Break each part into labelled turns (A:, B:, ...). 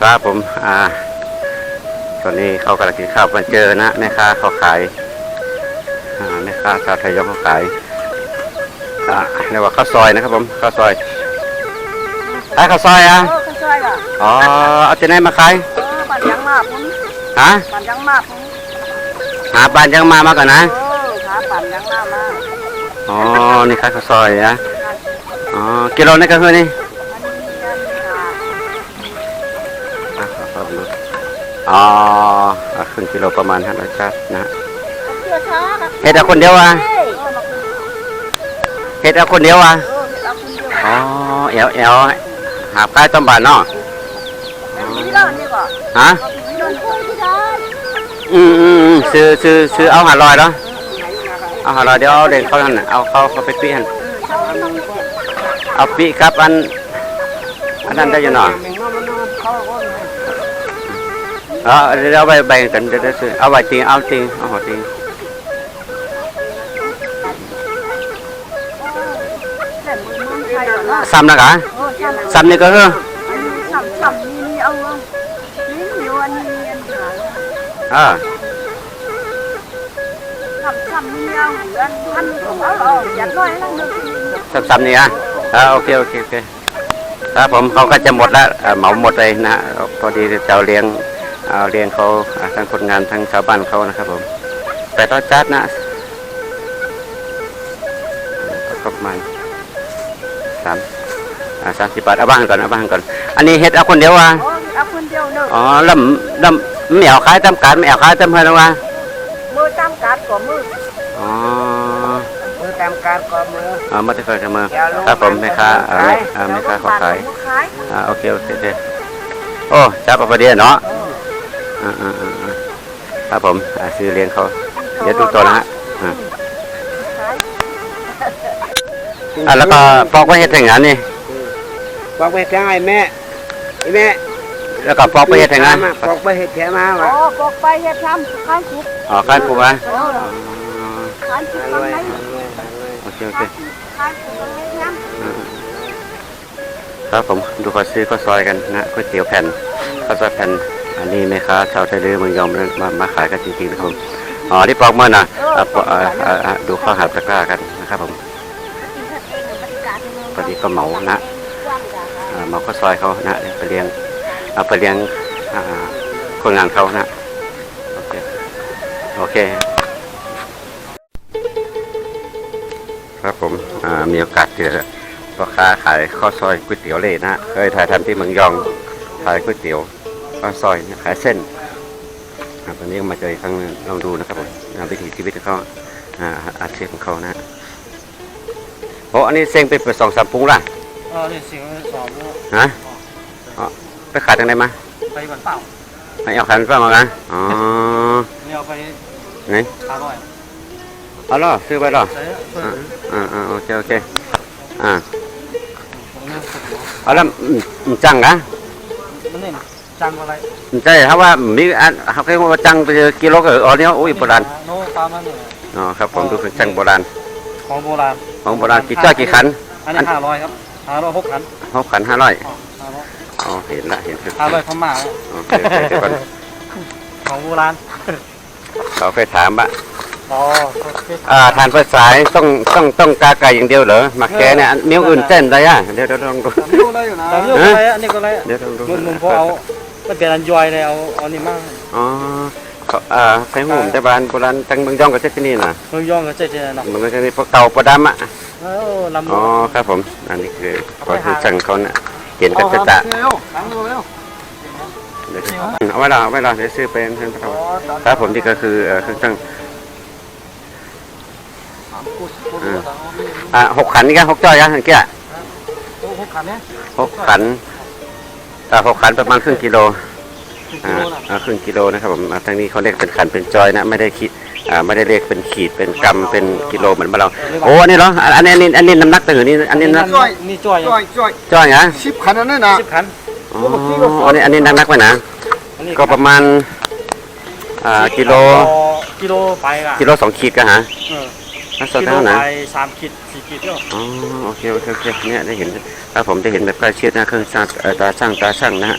A: ครับผม อ่า ตอนนี้เขากำลังกินข้าวมาเจอนะแม่ค้าเขาขายอ่าแม่ค้าชาวไทยยกเขาขายอ่าเรียกว่าข้าวซอยนะครับผมข้าวซอยขายข้าวซอยอะ
B: เออก็ใช่ล่ะ
A: อ๋อเอาที่ไหนมาขาย
B: เออปั่นยังมากผม
A: ฮะ
B: ปั่นยังมากผม
A: หาปานยังมามาก่อนนะ
B: เออขาปั่นยังมากมาก
A: อ๋อนี่ขายข้าวซอยนะอ๋อกิโลนี่ก็คือนี่
B: อันนี้
A: อ๋ออะครึ่งกิโลประมาณห้าร้อยจัดนะฮะ
B: เชื่อช้าครับ
A: เฮ็ดเอาคนเดียวอะ
B: เฮ้ยเออมาคุย
A: เฮ็ดเอาคนเดียวอะ
B: เออเดี๋ยวเอาคุณเดียว
A: อ๋อแอวแอวหาบขายต้มบานเนาะ
B: นี่แล้วนี่ก็
A: ฮะ
B: เอาไปนี่แล้วคุยที่ได้
A: อืมอืมอืมซื้อซื้อซื้อเอาหาลอยแล้วเอาหาลอยเดี๋ยวเอาเด็กเขาหันน่ะเอาเขาเขาไปปีหันเอาปีครับอันอันนั้นได้อยังหน่อย เออเดี๋ยวเอาไปแบ่งกันเดี๋ยวเลยวซื้อเอาไว้จริงเอาจริงเอาหัวจริง
B: เส้นมือมือไทยก่อนนะ
A: ซ้ำนะกะ
B: ซ้ำ
A: นี่ก็คือ
B: อันนี้ซ้ำซ้ำนี่นี่เอาเอานี่อยู่อันนี้อันหา
A: เออ
B: ซ้ำซ้ำนี่เอาอันพันของเอาเอาอย่าน้อยนะนึง
A: ซ้ำซ้ำนี่อะโอเคโอเคโอเคครับผมเขาก็จะหมดแล้วเอ่อหมาหมดเลยนะพอดีเจ้าเลี้ยง เอาเลี้ยงเขาอ่าทั้งคนงานทั้งชาวบ้านเขานะครับผมแต่ต้องจัดนะก็ประมาณสามอ่าสามสิบบาทเอาบ้างก่อนเอาบ้างก่อน อันนี้เฮ็ดเอาคนเดียวว่ะ
B: โอ้เอาคนเดียวเนอะ
A: อ๋อแล้วแล้วไม่เอาขายตามการไม่เอาขายตามเพื่อนหรอวะ
B: มือตามการก่อมือ
A: อ๋อ
B: มือตามการก่อมือ
A: อ่ามาที่เคยกันมาครับผมแม่ค้าอ่าแม่อ่าแม่ค้าเขาขาย
B: ขาย
A: อ่าโอเคโอเคโอเคโอ้จับเอาประเดี๋ยวเนาะอ่าอ่าอ่าอ่า ครับผมอ่าซื้อเลี้ยงเขาเดี๋ยวดูตัวนะฮะอ่า
B: ขาย
A: อ่าแล้วก็ปอกไว้เฮ็ดอย่างนั้นนี่
C: บอกไปทางไอ้แม่ไอ้แม่
A: แล้วก็ปอกไว้เฮ็ดอย่างนั้น
C: บอกไปเห็ดแถมา
B: อ๋
C: ว่ะ
B: อบอกไปเฮ็ดทำขายสุก
A: อ๋อการปลูกอะ
B: เออขายสุก
C: หา
B: ทำ
C: รวย
B: ไง
C: หารวยหารวย
A: โอเคโอเค
B: ขายสุกขายสุกทำไงท
A: ครับผมดูเขาซื้อข้าวซอยกันนะก๋วยเตี๋ยวแผ่นข้าวซอยแผ่น อันนี้แม่ค้าชาวไทยลือเมืองยอมมามาขายกันจริงๆนะครับผมอ๋อที่ปอกมื่อน่ะอะปอกอะอะอะดูข้าวหาบตะกร้ากันนะครับผมพอดีก็เหมานะอ่าเหมาข้าวซอยเขานะไปเลี้ยงเอาไปเลี้ยงอ่าคนงานเขานะโอเคโอเค ครับผมอ่ามีโอกาสเจอพ่อค้าขายข้าวซอยก๋วยเตี๋ยวเล่นะฮะเคยถ่ายทำที่เมืองยองขายก๋วยเตี๋ยว ข้าวซอยเนี่ยขายเส้นอะตอนนี้ก็มาเจออีกครั้งหนึงลองดูนะครับผมอ่าวิถีชีวิตของเขาอ่าอาชีพของเขานะโอ้อันนี้เซ็งไปเปิดสองสามปุ้งละ
D: เออเนี่ยเสียงสอบแล้ว
A: ฮะอ๋อไปขายทางไหนมา
D: ไปวันเปล่า
A: ไม่เอาขายเปล่ามากันอ๋อ
D: เนี่ยเอาไป
A: ไหน
D: ขาหน่อย
A: เอาล่ะซื้อไปล่ะ
D: ใช่เพื่อ
A: อ่าอ่าอ่าโอเคโอเคอ่า
D: ผมเนี่ยสุดหัว
A: เอาแล้วอืมอืมจังกะ
D: มันเนี่ย จังอะไร
A: ใช่ครับว่ามีอันเขาเคยว่าจังไปกิโลก็อ๋อเนี่ยโอ้ยโบราณ
D: โน้ตามมันเนี่ย
A: อ๋อครับผมดูเป็นช่างโบราณ
D: ของโบราณ
A: ของโบราณกี่จ้อยกี่ขัน
D: อันนี้ห้าร้อยครับห้าร้อยหกขัน
A: หกขันห้าร้อย
D: อ๋อห้าร้อย
A: อ๋อเห็นละเห็นคือ
D: ห้าร้อยพม่า
A: โอเคโอเคเดี๋ยวก่อน
D: ของโบราณ
A: เขาเคยถามว่า
D: อ๋อ
A: อ่าทานภาษายต้องต้องต้องกาไก่อย่างเดียวเหรอหมักแกเนี่ยอันนิ้วอื่นเต้นได้อะเดี๋ยวเดี๋ยวลองดู
D: แต่นี่ก็อะไรอันนี้ก็อะไร
A: เดี๋ยวลองดู
D: นุ่นนุ่นพอเอา ไม่เป็นอันย่อยเลยเอาเอานี่มาก
A: อ๋อเขาอ่าใช้หุ่มแต่บ้านโบราณตั้งเมืองย่องกับเจ้าที่นี่น่ะ
D: เมืองย่องก็เจ๊เจ๊เนาะ
A: มันก็จะมีพวกเก่าประดำอะ
D: เออลำ
A: อ๋อครับผม อันนี้คือก็คือช่างเขาเนี่ยเขียนกันจะจะ
D: เร็วตั้งเร็ว
A: เดี๋ยวเอาไว้รอเอาไว้รอเดี๋ยวซื้อเป็นเพื่อนเขาครับผมนี่ก็คือเอ่อเครื่องช่างอ่าหกขันนี่กันหกจ้อยกันเมื่อกี้
D: โอ้หกขันเนี่ย
A: หกขัน อ่าหกขันประมาณครึ่งกิโล
D: กิ
A: อ่า
D: โลน่ะ
A: อ่าครึ่งกิโลนะครับผมอ่าทางนี้เขาเรียกเป็นขันเป็นจอยนะ ไม่ได้ขีดอ่าไม่ได้เรียกเป็นขีดเป็นกำเป็นกิโลเหมือนบ้านเราโอ้อันนี้เหรออันอันนี้อันนี้อันนี้น้ำหนักตัวนี้อันนี้นะ
D: นี่จ้อย
C: จ้อยจ้อย
A: จ้อยนะ
C: สิบขันนั่นน่ะ
D: สิบขัน
A: อ๋ออันนี้อันนี้น้ำหนักไว้นะ
D: อันนี้
A: ก็ประมาณอ่ากิโล
D: กิโลไปอะ
A: กิโลสองขีดก็ฮะ
D: เออ
A: น่าสน
D: กิ
A: ใจ
D: โล
A: นะ
D: ไปสามขีดสี่ขีดเนาะ
A: อ๋อโอเคโอเคโอเคเนี่ยได้เห็นถ้าผมได้เห็นแบบใกล้ชิดนะเครื่องช่างเอ่อตาช่างตาช่างนะฮะ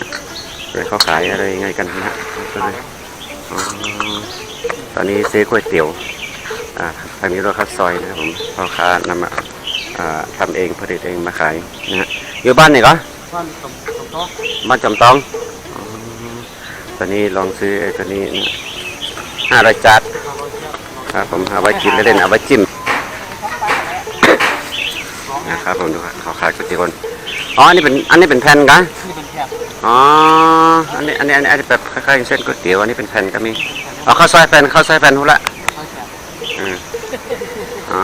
A: เลยเขาขายอะไรยังไงกันนะฮะก็เลยอ๋อตอนนี้ซื้อก๋วยเตี๋ยวอ่าทางนี้เราคัดซอยนะครับผมพ่อค้านำมาอ่าทำเองผลิตเองมาขายนะฮะอยู่บ้านไหนก็
D: บ้านสมสมทบ
A: บ้านจำตองอ๋อตอนนี้ลองซื้อไอ้ตัวนี้นะห้าร้อยจัด
D: ห้าร้อยเชือก
A: ครับผมเอาไว้กินเล่นๆเอาไว้จิ้มนะ ครับผมดูครับเขาขายก๋วยเตี๋ยวคนอ๋ออันนี้เป็นอันนี้เป็นแผ่นกะ
D: นี่เป็นแคบ
A: อ๋ออันนี้อันนี้อันนี้อันนี้แบบคล้ายๆเส้นก๋วยเตี๋ยวอันนี้เป็นแผ่นก็มีอ๋อข้าวซอยแผ่นข้าวซอยแผ่นหูละ
D: ค่อยแคบ
A: อืมอ๋อ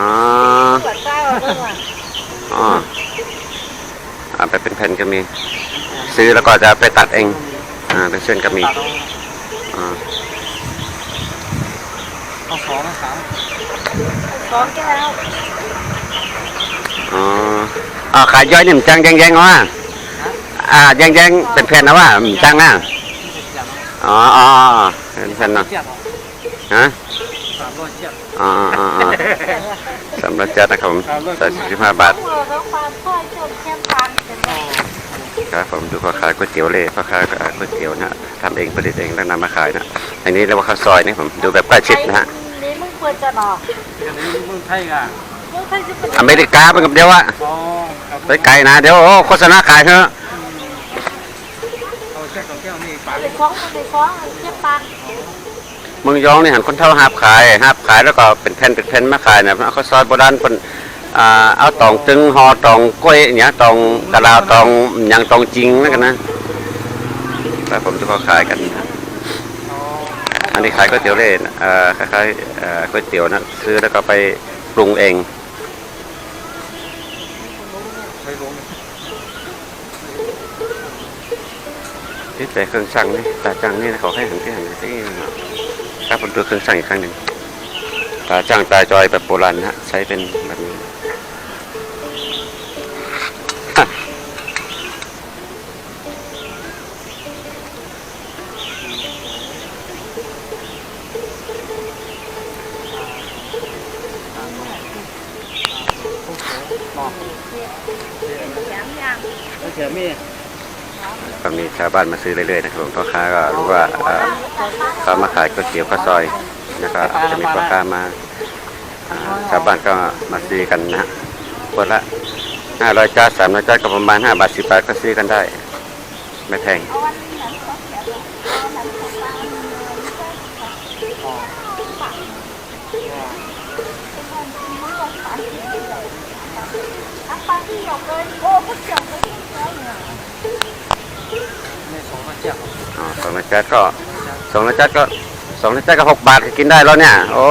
B: ปัดเต้าเรื่องอะ
A: อ๋ออ่าแบบเป็นแผ่นก็มี ซื้อแล้วก็จะไปตัดเองอ่าเป็นเส้นก็มี
D: ตัดเอา
A: อ่า
D: เอาสองเอาสาม
B: สองแก้ว
A: อ๋ออ๋อขายย่อยนี่มันจังแยงว่าอ่าแยงๆเป็นแผ่นนะว่ามันจังนะ
D: ที่เป็นแคบ
A: อ๋ออ๋อเป็นแผ่นเนาะ
D: เชือก
A: ฮะ
D: สามร้อยเชือก
A: อ๋ออ๋ออ๋อสำหรับจัดนะครับผมใส่สิบห้าบาท
B: ครั
A: บผมดูพ่อค้าก๋วยเตี๋ยวเลยพ่อค้าก๋วยเตี๋ยวนะทำเองผลิตเองแล้วนำมาขายนะอันนี้เรียกว่าข้าวซอยนี่ผมดูแบบใกล้ชิดนะฮะ
B: นี่มึงควรจะหนอ
D: อันนี้มืองไทยอะ
B: มึงเคยจะเป็น
A: อเมริกาเป็นกับเดียวอะ
D: อ๋อครับ
A: ไปไกลนะเดี๋ยวโอ้โฆษณาขายเถอะ
D: เอาเชือกสองแก้วนี่ปา
B: ไปฟ้องไปฟ้องแค่ปัน
A: เมืองยองนี่หันคนเท่าหาบขายหาบขายแล้วก็เป็นแผ่นเป็นแผ่นมาขายนะเอาข้าวซอยโบราณคนอ่าเอาตองตึงห่อตองกล้วยอย่างเงี้ยตองกะลาวตองหยังตองจริงนั่นกันนะแต่ผมจะเขาขายกัน
D: อ๋อ
A: อันนี้ขายก๋วยเตี๋ยวเล่นเอ่อคล้ายๆเอ่อก๋วยเตี๋ยวนะซื้อแล้วก็ไปปรุงเอง
D: ไม่รู้
A: นี่แต่เครื่องสั่งนี่ตาจังนี่นะเขาให้หันที่หันที่ครับผมดูเครื่องสั่งอีกครั้งหนึ่งตาจังตาจอยแบบโบราณนะฮะใช้เป็นแบบนี้
D: หลอก
B: อย่างอย่าง
D: เอาเชือกมี
A: ก็มีชาวบ้านมาซื้อเรื่อยๆนะครับผมพ่อค้าก็รู้ว่าเอ่อเขามาขายก๋วยเตี๋ยวข้าวซอยนะครับจะมีพ่อค้ามาชาวบ้านก็มาซื้อกันนะฮะคนละห้าร้อยจ้าสามร้อยจ้าก็ประมาณห้าบาทสิบบาทก็ซื้อกันได้ ไม่แพง
B: เอาวันนี้นะเขาแกะเอานั้นของปลา
D: อ๋อ
B: อัปปาที่หยกเลยโอ้พุทธเจ้าก็ยิ่งแล้วเนี่ย
D: ไม่สองร้อยเชือก
A: อ๋อสองร้อยจานก็สองร้อยจานก็สองร้อยจานก็หกบาทก็กินได้แล้วเนี่ย โอ้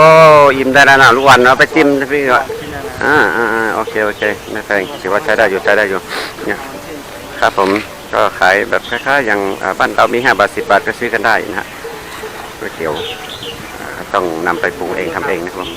A: อิ่มได้แล้วนะลูกวันเอาไปจิ้มนะพี่ก็
D: กินอ่า
A: อ่าโอเคโอเคไม่แพงถือว่าใช้ได้อยู่ใช้ได้อยู่เนี่ยครับผมก็ขายแบบคล้ายๆอย่างบ้านเรามีห้าบาทสิบบาทก็ซื้อกันได้นะฮะก๋วยเตี๋ยวต้องนำไปปรุงเองทำเองนะครับ